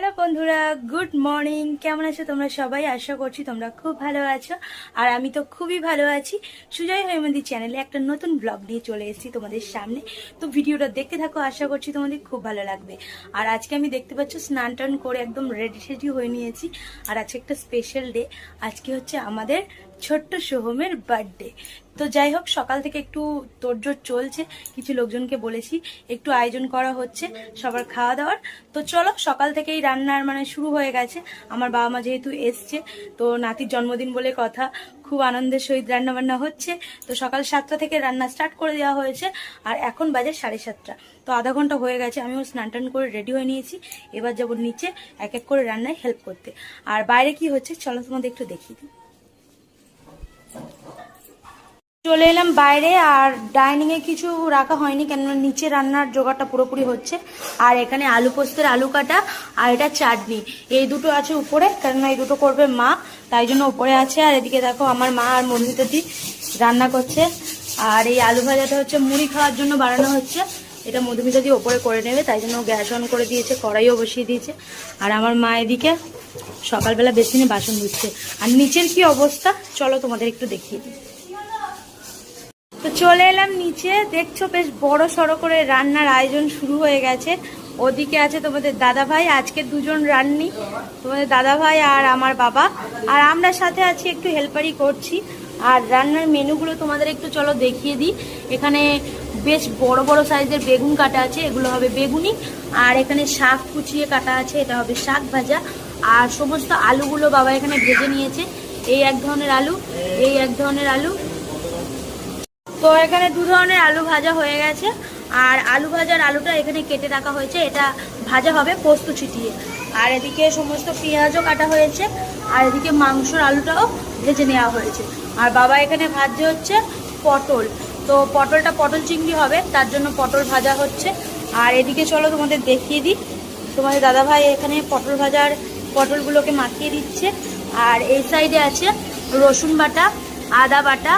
Hello বন্ধুরা, good morning. কেমন আছো তোমরা সবাই? আশা করছি তোমরা খুব ভালো আছো। আর আমি তো খুবই ভালো আছি। সুজয় হৈমন্দির চ্যানেলে একটা নতুন ব্লগ নিয়ে চলে এসেছি তোমাদের সামনে। তো ভিডিওটা দেখতে থাকো, আশা করছি তোমাদের খুব ভালো লাগবে। আর আজকে আমি দেখতে পাচ্ছ, স্নান টান করে একদম রেডি সেডি হয়ে নিয়েছি। আর আজকে একটা স্পেশাল ডে আজকে হচ্ছে আমাদের ছোট্ট সোহমের বার্থডে তো যাই হোক, সকাল থেকে একটু তোড়জোড় চলছে, কিছু লোকজনকে বলেছি, একটু আয়োজন করা হচ্ছে, সবার খাওয়া দাওয়ার। তো চলো, সকাল থেকেই রান্নার মানে শুরু হয়ে গেছে। আমার বাবা মা যেহেতু এসছে, তো নাতির জন্মদিন বলে কথা, খুব আনন্দের সহিত রান্নাবান্না হচ্ছে। তো সকাল সাতটা থেকে রান্না স্টার্ট করে দেওয়া হয়েছে, আর এখন বাজে সাড়ে সাতটা। তো আধা ঘণ্টা হয়ে গেছে, আমিও স্নান টান করে রেডি হয়ে নিয়েছি। এবার যাব নিচে এক এক করে রান্নায় হেল্প করতে। আর বাইরে কি হচ্ছে, চলো তোমাদের একটু দেখিয়ে দিই। চলে এলাম বাইরে আর ডাইনিং এ কিছু রাখা হয়নি কেননা নিচে রান্নার জোগাড়টা পুরোপুরি হচ্ছে। আর এখানে আলু পোস্তের আলু কাটা আর এটা চাটনি। এই দুটো আছে উপরে, কেননা এই দুটো করবে মা, তাই জন্য উপরে আছে। আর এদিকে দেখো আমার মা আর মধুমিতা দি রান্না করছে। আর এই আলু ভাজাটা হচ্ছে মুড়ি খাওয়ার জন্য বানানো হচ্ছে। এটা মধুমিতা দিয়ে ওপরে করে নেবে, তাই জন্য গ্যাস অন করে দিয়েছে, কড়াইও বসিয়ে দিয়েছে। আর আমার মা এদিকে সকালবেলা বেসিনে বাসন ধুচ্ছে। আর নিচের কি অবস্থা? চলো তোমাদের একটু দেখিয়ে দিই। তো চলে এলাম নিচে। দেখছ, বেশ বড় সড়ো করে রান্নার আয়োজন শুরু হয়ে গেছে। ওদিকে আছে তোমাদের দাদা ভাই আজকে দুজন রান্নি, তোমাদের দাদা ভাই আর আমার বাবা। আর আমরা সাথে আছি, একটু হেল্পারই করছি। আর রান্নার মেনুগুলো তোমাদের একটু চলো দেখিয়ে দিই। এখানে বেশ বড় বড় সাইজের বেগুন কাটা আছে, এগুলো হবে বেগুনি। আর এখানে শাক কুচিয়ে কাটা আছে, এটা হবে শাক ভাজা। আর সমস্ত আলুগুলো বাবা এখানে ভেজে নিয়েছে। এই এক ধরনের আলু, এই এক ধরনের আলু তো এখানে দু ধরনের আলু ভাজা হয়ে গেছে। আর আলু ভাজার আলুটা এখানে কেটে রাখা হয়েছে। এটা ভাজা হবে পোস্ত ছিটিয়ে। আর এদিকে সমস্ত পেঁয়াজও কাটা হয়েছে। আর এদিকে মাংসর আলুটাও ভেজে নেওয়া হয়েছে। আর বাবা এখানে ভাজছে হচ্ছে পটল। তো পটলটা পটল চিংড়ি হবে, তার জন্য পটল ভাজা হচ্ছে। আর এদিকে চলো তোমাদের দেখিয়ে দিই। তোমাদের দাদাভাই এখানে পটল ভাজার পটলগুলোকে মাখিয়ে দিচ্ছে। আর এই সাইডে আছে রসুন বাটা, আদা বাটা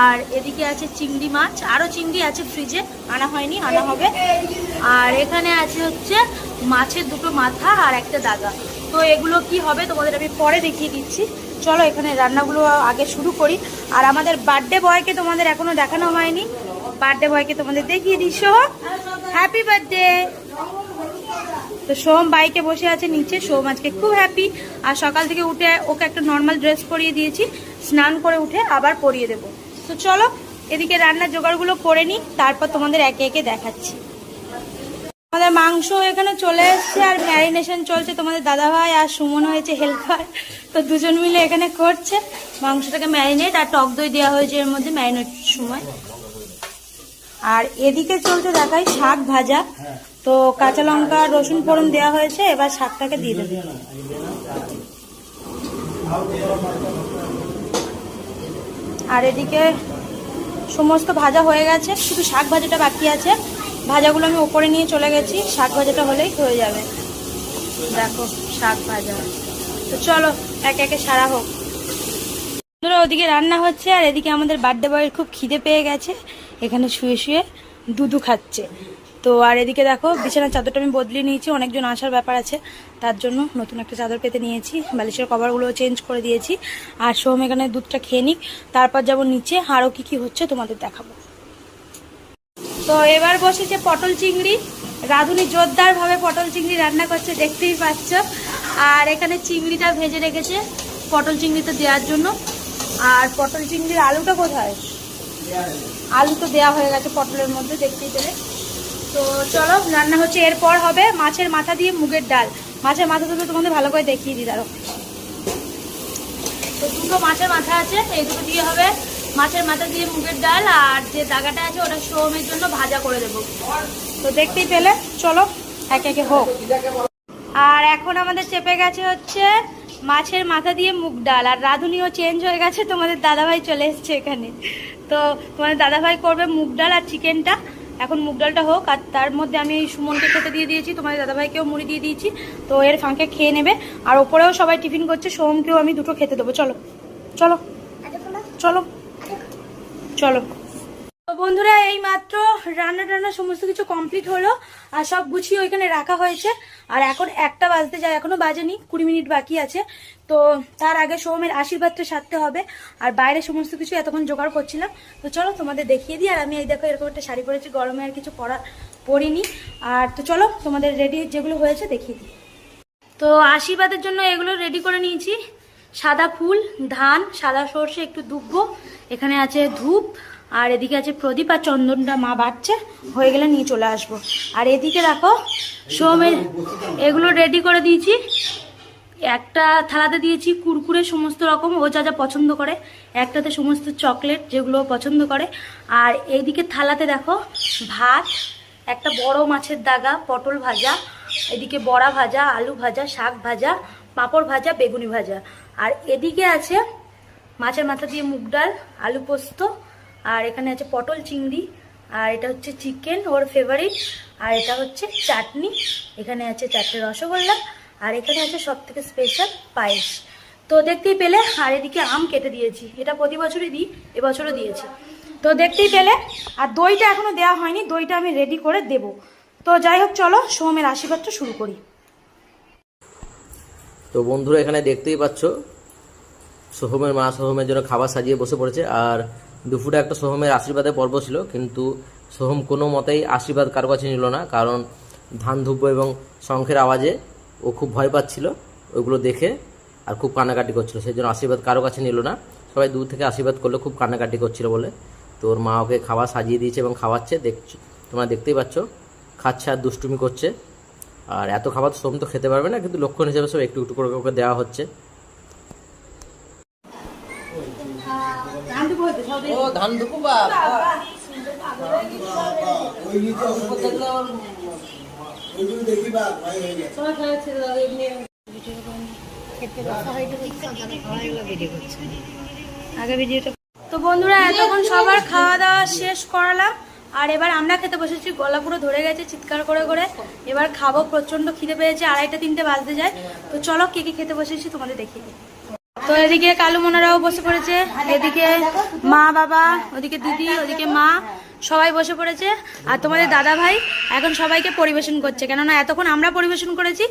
আর এদিকে আছে চিংড়ি মাছ আরও চিংড়ি আছে ফ্রিজে আনা হয়নি, আনা হবে। আর এখানে আছে হচ্ছে মাছের দুটো মাথা আর একটা দাগা। তো এগুলো কি হবে তোমাদের আমি পরে দেখিয়ে দিচ্ছি। চলো এখানে রান্নাগুলো আগে শুরু করি। আর আমাদের বার্থডে বয়কে তোমাদের এখনও দেখানো হয়নি। বার্থডে বয়কে তোমাদের দেখিয়ে দিই। দিস হ্যাপি বার্থডে তো সোম বাইকে বসে আছে নিচে। সোম আজকে খুব হ্যাপি আর সকাল থেকে উঠে ওকে একটা নর্মাল ড্রেস পরিয়ে দিয়েছি। স্নান করে উঠে আবার পরিয়ে দেবো। তো চলো, এদিকে রান্নার জোগাড়গুলো করে নিই, তারপর তোমাদের একে একে দেখাচ্ছি। আমাদের মাংস এখানে চলে এসছে আর ম্যারিনেশন চলছে তোমাদের দাদাভাই আর সুমন হয়েছে হেল্পার তো দুজন মিলে এখানে করছে। মাংসটাকে ম্যারিনেট আর টক দই দেওয়া হয়েছে এর মধ্যে ম্যারিনেট সময়। আর এদিকে চলছে দেখাই শাক ভাজা। তো কাঁচা লঙ্কা, রসুন ফোড়ন দেওয়া হয়েছে, এবার শাকটাকে দিয়ে দেবে। আর এদিকে সমস্ত ভাজা হয়ে গেছে, শুধু শাক ভাজাটা বাকি আছে। ভাজাগুলো আমি ওপরে নিয়ে চলে গেছি, শাক ভাজাটা হলেই হয়ে যাবে। দেখো, শাক ভাজা। তো চলো, একে একে সারা হোক। ধরো ওদিকে রান্না হচ্ছে, আর এদিকে আমাদের বার্থডে বয়ের খুব খিদে পেয়ে গেছে। এখানে শুয়ে শুয়ে দুধু খাচ্ছে। তো আর এদিকে দেখো, বিছানার চাদরটা আমি বদলে নিয়েছি, অনেকজন আসার ব্যাপার আছে। তার জন্য নতুন একটা চাদর পেতে নিয়েছি, বালিশের কভারগুলো চেঞ্জ করে দিয়েছি। আর সোম এখানে দুধটা খেয়ে নিক, তারপর যাব নিচে, আরও কি কি হচ্ছে তোমাদের দেখাবো। তো এবার বসেছে পটল চিংড়ি। রাঁধুনি জোরদার ভাবে পটল চিংড়ি রান্না করছে, দেখতেই পাচ্ছ। আর এখানে চিংড়িটা ভেজে রেখেছে পটল চিংড়িতে দেওয়ার জন্য। আর পটল চিংড়ির আলুটা কোথায়? আলু তো দেওয়া হয়ে গেছে পটলের মধ্যে, দেখতেই পেলে। তো চলো, রান্না হচ্ছে, এরপর হবে মাছের মাথা দিয়ে মুগের ডাল। মাছের মাথা দুটো তোমাদের ভালো করে দেখিয়ে দিই দাঁড়ো তো দুটো মাছের মাথা আছে এই দুটো দিয়ে হবে মাছের মাথা দিয়ে মুগের ডাল, আর যে দাগাটা আছে ওটা সোমের জন্য ভাজা করে দেবো। তো দেখতেই পেলে, চলো, একে একে হোক। আর এখন আমাদের চেপে গেছে হচ্ছে মাছের মাথা দিয়ে মুগ ডাল, আর রাঁধুনিও চেঞ্জ হয়ে গেছে, তোমাদের দাদাভাই চলে এসছে এখানে। তো তোমাদের দাদাভাই করবে মুগ ডাল আর চিকেনটা এখন মুগ ডালটা হোক আর তার মধ্যে আমি এই সুমনকে খেতে দিয়ে দিয়েছি তোমাদের দাদাভাইকেও মুড়ি দিয়ে দিয়েছি তো এর ফাঁকে খেয়ে নেবে। আর ওপরেও সবাই টিফিন করছে সোমকেও আমি দুটো খেতে দেবো চলো। চলো। চলো। চলো। তো বন্ধুরা এই মাত্র রান্না টান্না সমস্ত কিছু কমপ্লিট হলো আর সব গুছিয়ে ওইখানে রাখা হয়েছে। আর এখন একটা বাজতে যায়, এখনও বাজেনি, কুড়ি মিনিট বাকি আছে। তো তার আগে সোহমের আশীর্বাদটা সারতে হবে। আর বাইরে সমস্ত কিছু এতক্ষণ জোগাড় করছিলাম। তো চলো তোমাদের দেখিয়ে দিই। আর আমি এই দেখো এরকম একটা শাড়ি পরেছি, গরমে আর কিছু পরা পরিনি। আর তো চলো তোমাদের রেডি যেগুলো হয়েছে দেখিয়ে দিই। তো আশীর্বাদের জন্য এগুলো রেডি করে নিয়েছি। সাদা ফুল, ধান, সাদা সর্ষে, একটু দুব্বো এখানে আছে ধূপ আর এদিকে আছে প্রদীপ আর চন্দনটা মা বাড়ছে হয়ে গেলে নিয়ে চলে আসব। আর এদিকে দেখো সোমের এগুলো রেডি করে দিয়েছি। একটা থালাতে দিয়েছি কুরকুরে সমস্ত রকম, ও যা যা পছন্দ করে। একটাতে সমস্ত চকলেট যেগুলো পছন্দ করে। আর এইদিকে থালাতে দেখো, ভাত, একটা বড় মাছের দাগা, পটল ভাজা, এদিকে বড়া ভাজা, আলু ভাজা, শাক ভাজা, পাঁপড় ভাজা, বেগুনি ভাজা। আর এদিকে আছে মাছের মাথা দিয়ে মুগ ডাল, আলু পোস্ত আর এখানে আছে পটল চিংড়ি, আর এটা হচ্ছে চিকেন ওর ফেভারিট আর এটা হচ্ছে চাটনি, এখানে আছে চারটে রসগোল্লা, আর এখানে আছে সব থেকে স্পেশাল পায়েস। তো দেখতেই পেলে, আর এদিকে আম কেটে দিয়েছি, এটা প্রতি বছরই দিই, এবছরও দিয়েছি। তো দেখতেই পেলে, আর দইটা এখনও দেওয়া হয়নি, দইটা আমি রেডি করে দেব। তো যাই হোক, চলো সোহমের আশীর্বাদটা শুরু করি। তো বন্ধুরা, এখানে দেখতেই পাচ্ছ, সোহমের মা সোহমের জন্য খাবার সাজিয়ে বসে পড়েছে, আর দুপুরে একটা সোহমের আশীর্বাদের পর্ব ছিল, কিন্তু সোহম কোনো মতেই আশীর্বাদ কারও কাছে নিল না, কারণ ধান ধুব্য এবং শঙ্খের আওয়াজে ও খুব ভয় পাচ্ছিল, ওইগুলো দেখে আর খুব কান্নাকাটি করছিল। সেই জন্য আশীর্বাদ কারও কাছে নিল না। সবাই দূর থেকে আশীর্বাদ করলে খুব কান্নাকাটি করছিল বলে। তো ওর মা ওকে খাবার সাজিয়ে দিয়েছে এবং খাওয়াচ্ছে। দেখছ, তোমরা দেখতেই পাচ্ছ, খাচ্ছে আর দুষ্টুমি করছে। আর এত খাবার সোম তো খেতে পারবে না, কিন্তু লক্ষণ হিসেবে সব একটু একটু করে ওকে দেওয়া হচ্ছে। ও ধান তো বন্ধুরা এতক্ষণ সবার খাওয়া দাওয়া শেষ করালাম। আর এবার আমরা খেতে বসেছি গলা পুরো ধরে গেছে চিৎকার করে করে। এবার খাব প্রচণ্ড খিদে পেয়েছে আড়াইটা তিনটে বাজতে যায়। তো চলো কে কে খেতে বসেছি তোমাদের দেখিয়ে দিই। তো এদিকে কালু মোনারাও বসে পড়েছে, এদিকে মা, বাবা, ওদিকে দিদি, ওদিকে মা, সবাই বসে পড়েছে। আর তোমাদের দাদা ভাই এখন সবাইকে পরিবেশন করছে, কেননা এতক্ষণ আমরা পরিবেশন করেছি,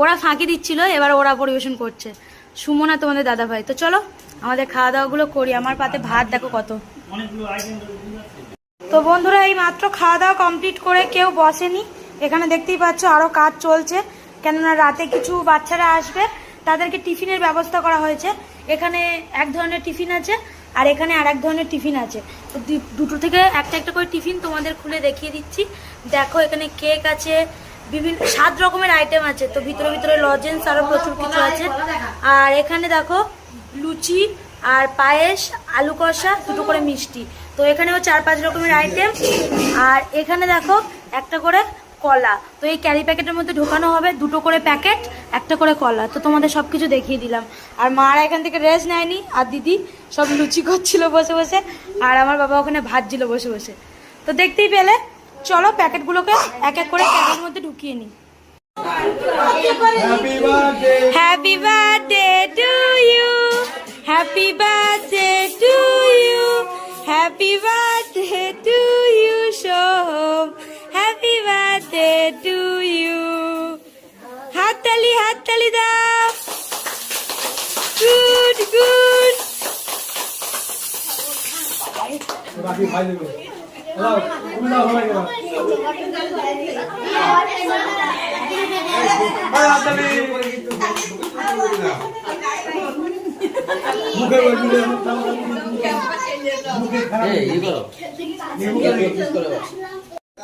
ওরা ফাঁকি দিচ্ছিল, এবার ওরা পরিবেশন করছে। সুমনা তোমাদের দাদা ভাই। তো চলো, আমাদের খাওয়া দাওয়াগুলো করি। আমার পাতে ভাত, দেখো কত। তো বন্ধুরা, এই মাত্র খাওয়া দাওয়া কমপ্লিট করে কেউ বসেনি। এখানে দেখতেই পাচ্ছ আরও কাজ চলছে, কেননা রাতে কিছু বাচ্চারা আসবে। তাদেরকে টিফিনের ব্যবস্থা করা হয়েছে। এখানে এক ধরনের টিফিন আছে আর এখানে আর এক ধরনের টিফিন আছে। তো দুটো থেকে একটা একটা করে টিফিন তোমাদের খুলে দেখিয়ে দিচ্ছি। দেখো এখানে কেক আছে, বিভিন্ন সাত রকমের আইটেম আছে। তো ভিতরে ভিতরে লজেন্স আরও প্রচুর কিছু আছে। আর এখানে দেখো লুচি আর পায়েস, আলু কষা, দুটো করে মিষ্টি। তো এখানেও চার পাঁচ রকমের আইটেম। আর এখানে দেখো একটা করে কলা। তো এই ক্যারি প্যাকেটের মধ্যে ঢোকানো হবে দুটো করে প্যাকেট একটা করে কলা। তো তোমাদের সব কিছু দেখিয়ে দিলাম। আর মারা এখান থেকে রেস্ট নেয়নি আর দিদি সব লুচি করছিল বসে বসে আর আমার বাবা ওখানে ভাজছিল বসে বসে। তো দেখতেই পেলে চলো প্যাকেটগুলোকে এক এক করে ক্যারির মধ্যে ঢুকিয়ে নিই। Happy birthday to you happy birthday to you happy birthday birthday to you হাততালি হাততালি দাও গুড গুড এই ই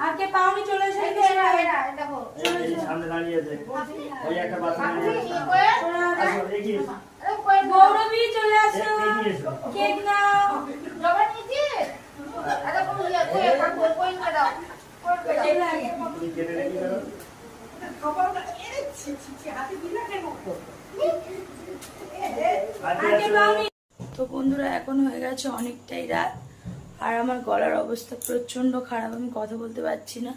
কেক কারা পাওনি সামনে দাও। এগিয়ে আর চলে এসে যে সামনে দাঁড়িয়ে আছে ওই একটা দাঁড়িয়ে আছে। আসো, এগিয়ে এসো গৌরবী চলে আসো। এগিয়ে এসো। কেক নাও। তুমি কেটে রেখে তো বন্ধুরা এখন হয়ে গেছে অনেকটাই রাত। আর আমার গলার অবস্থা প্রচণ্ড খারাপ, আমি কথা বলতে পারছি না।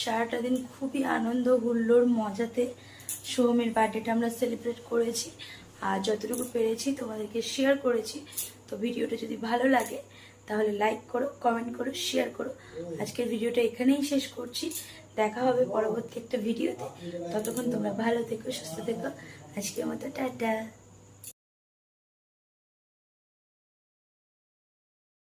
সারাটা দিন খুবই আনন্দ হুল্লোর মজাতে। সোহমের বার্থডেটা আমরা সেলিব্রেট করেছি। আর যতটুকু পেরেছি তোমাদেরকে শেয়ার করেছি। তো ভিডিওটা যদি ভালো লাগে, তাহলে লাইক করো কমেন্ট করো শেয়ার করো। আজকের ভিডিওটা এখানেই শেষ করছি। দেখা হবে পরবর্তী একটা ভিডিওতে। ততক্ষণ তোমরা ভালো থেকো, সুস্থ থেকো। আজকের মতো, টাটা।